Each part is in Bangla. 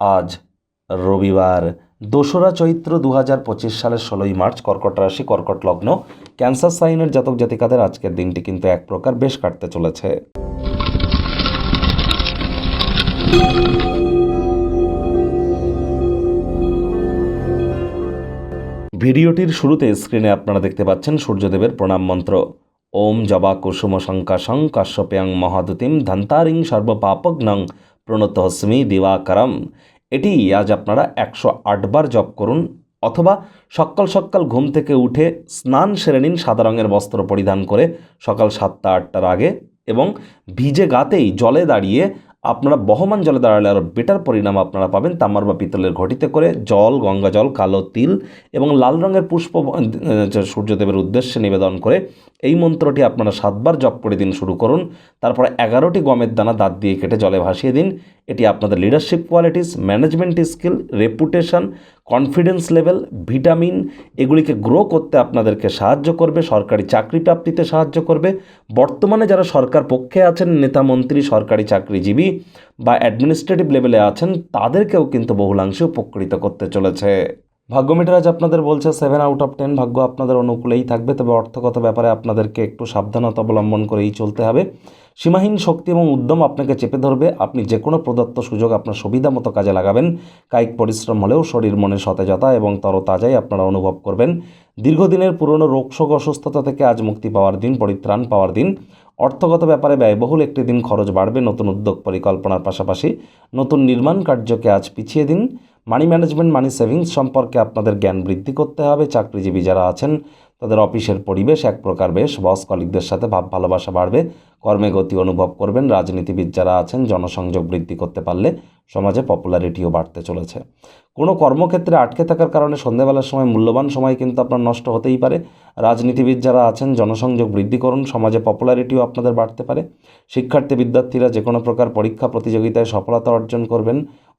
আজ রবিবার দোসরা চৈত্র দু হাজার পঁচিশ সালের ষোলোই মার্চ কর্কট রাশি, কর্কট লগ্ন, ক্যান্সার সাইনের জাতক জাতিকাদের আজকের দিনটি কিন্তু এক প্রকার বেশ কাটতে চলেছে। ভিডিওটির শুরুতে স্ক্রিনে আপনারা দেখতে পাচ্ছেন সূর্যদেবের প্রণাম মন্ত্র। ওম জবা কুসুম শঙ্কাশং কাশ্যপ্যাং মহাদুতিম ধন্তারিং সর্বপাপগ্নং প্রণতহস্মি দিবাকরম। এটি আজ আপনারা একশো আটবার জপ করুন অথবা সকাল সকাল ঘুম থেকে উঠে স্নান সেরে নিন সাদা রঙের বস্ত্র পরিধান করে সকাল সাতটা আটটার আগে এবং ভিজে গাতেই জলে দাঁড়িয়ে আপনারা বহমান জলে দাঁড়ালে আরও বেটার পরিণাম আপনারা পাবেন। তামার বা পিতলের ঘটিতে করে জল, গঙ্গা জল, কালো তিল এবং লাল রঙের পুষ্প সূর্যদেবের উদ্দেশ্যে নিবেদন করে এই মন্ত্রটি আপনারা সাতবার জপ করে দিন শুরু করুন। তারপরে এগারোটি গমের দানা দাঁত দিয়ে কেটে জলে ভাসিয়ে দিন। এটি আপনাদের leadership qualities management skill reputation confidence level vitamin এগুলিকে গ্রো করতে আপনাদেরকে সাহায্য করবে, সরকারি চাকরি প্রাপ্তিতে সাহায্য করবে। বর্তমানে যারা সরকার পক্ষে আছেন, নেতা, মন্ত্রী, সরকারি চাকরিজীবী বা অ্যাডমিনিস্ট্রেটিভ লেভেলে আছেন, তাদেরকেও কিন্তু বহুলাংশে উপকৃত করতে চলেছে। ভাগ্য মিটার আজ আপনাদের বলছে সেভেন আউট অফ টেন ভাগ্য আপনাদের অনুকূলেই থাকবে, তবে অর্থগত ব্যাপারে আপনাদেরকে একটু সাবধানতা অবলম্বন করেই চলতে হবে। সীমাহীন শক্তি এবং উদ্যম আপনাকে চেপে ধরবে, আপনি যে কোনো প্রদত্ত সুযোগ আপনার সুবিধা মতো কাজে লাগাবেন। কায়িক পরিশ্রম হলেও শরীর, মনে সতেজতা এবং তরতাজাই আপনারা অনুভব করবেন। দীর্ঘদিনের পুরনো রোগশোক অসুস্থতা থেকে আজ মুক্তি পাওয়ার দিন, পরিত্রাণ পাওয়ার দিন। অর্থগত ব্যাপারে ব্যয়বহুল একটি দিন খরচ বাড়বে, নতুন উদ্যোগ পরিকল্পনার পাশাপাশি নতুন নির্মাণ কার্যকে আজ পিছিয়ে দিন। মানি ম্যানেজমেন্ট, মানি সেভিংস সম্পর্কে আপনাদের জ্ঞান বৃদ্ধি করতে হবে। চাকরিজীবী যারা আছেন, তাদের অফিসের পরিবেশ এক প্রকার বেশ। বস কলিকদের সাথে ভাব ভালোবাসা বাড়বে। কর্মে গতি অনুভব করবেন। রাজনীতিবিদ যারা আছেন, জনসংযোগ বৃদ্ধি করতে পারলে সমাজে পপুলারিটিও বাড়তে চলেছে। কোনো কর্মক্ষেত্রে আটকে থাকার কারণে সন্ধ্যাবেলার সময় মূল্যবান সময় কিন্তু আপনার নষ্ট হতেই পারে। রাজনীতিবিদ যারা আছেন, জনসংযোগ বৃদ্ধি করুন। সমাজে পপুলারিটিও আপনাদের বাড়তে পারে। শিক্ষার্থী, বিদ্যার্থীরা যে কোনো প্রকার পরীক্ষা প্রতিযোগিতায় সফলতা অর্জন করবেন।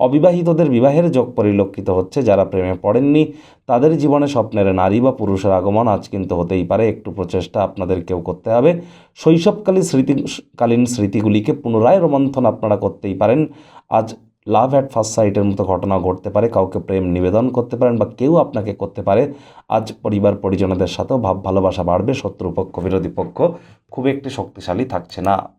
অবিবাহিতদের বিবাহের যোগ পরিলক্ষিত হচ্ছে, যারা প্রেমে পড়েননি, তাদের জীবনে স্বপ্নের নারী বা পুরুষের আগমন আজ কিন্তু হতেই পারে। একটু প্রচেষ্টা আপনাদেরকেও করতে হবে। শৈশবকালীন স্মৃতিকালীন স্মৃতিগুলিকে পুনরায় রোমন্থন আপনারা করতেই পারেন। আজ লাভ অ্যাট ফার্স্ট সাইটের মতো ঘটনা ঘটতে পারে। কাউকে প্রেম নিবেদন করতে পারেন বা কেউ আপনাকে করতে পারে। আজ পরিবার পরিজনদের সাথেও ভাব, ভালোবাসা বাড়বে। শত্রুপক্ষ, বিরোধী পক্ষ খুব একটি শক্তিশালী থাকছে না।